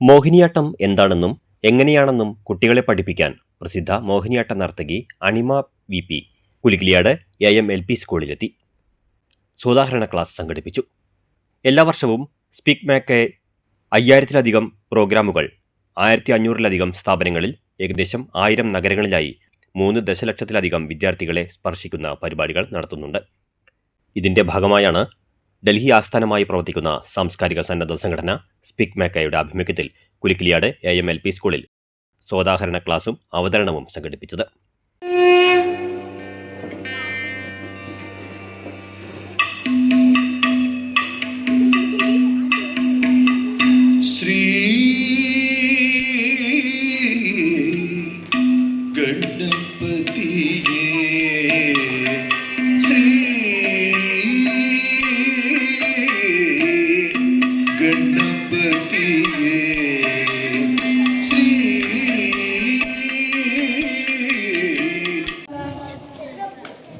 മോഹിനിയാട്ടം എന്താണെന്നും എങ്ങനെയാണെന്നും കുട്ടികളെ പഠിപ്പിക്കാൻ പ്രസിദ്ധ മോഹിനിയാട്ട നർത്തകി Anima V P Kulikkiliyad A M L P സ്കൂളിലെത്തി. സോദാഹരണ ക്ലാസ് സംഘടിപ്പിച്ചു. എല്ലാ വർഷവും സ്പീക്ക് മാക്കെ അയ്യായിരത്തിലധികം പ്രോഗ്രാമുകൾ ആയിരത്തി അഞ്ഞൂറിലധികം സ്ഥാപനങ്ങളിൽ ഏകദേശം ആയിരം നഗരങ്ങളിലായി മൂന്ന് ദശലക്ഷത്തിലധികം വിദ്യാർത്ഥികളെ സ്പർശിക്കുന്ന പരിപാടികൾ നടത്തുന്നുണ്ട്. ഇതിന്റെ ഭാഗമായാണ് ഡൽഹി ആസ്ഥാനമായി പ്രവർത്തിക്കുന്ന സാംസ്കാരിക സന്നദ്ധ സംഘടന സ്പിക് മേക്കയുടെ ആഭിമുഖ്യത്തിൽ Kulikkiliyad A M L P സ്കൂളിൽ സോദാഹരണ ക്ലാസും അവതരണവും സംഘടിപ്പിച്ചത്.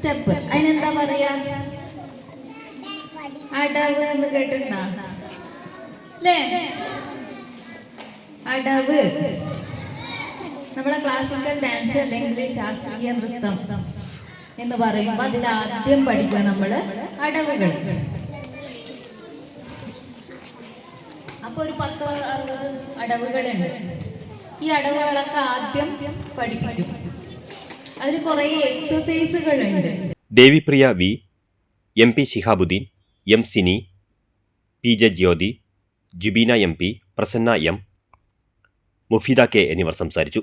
സ്റ്റെപ്പ് അതിനെന്താ പറയാ? അടവ് എന്ന് കേട്ടിട്ടുണ്ടാ? അടവ്. നമ്മളെ ക്ലാസിക്കൽ ഡാൻസ് അല്ലെങ്കിൽ ശാസ്ത്രീയ നൃത്തം എന്ന് പറയുമ്പോൾ അതിൽ ആദ്യം പഠിക്കുക നമ്മൾ അടവുകൾ. അപ്പൊ ഒരു പത്ത് അറുപത് അടവുകളുണ്ട്. ഈ അടവുകളൊക്കെ ആദ്യം പഠിപ്പിക്കും. കുറേ Devipriya V M P Shihabuddin M Sini P J Jyothi Jubeena M P Prasanna M Mufeeda K എന്നിവർ സംസാരിച്ചു.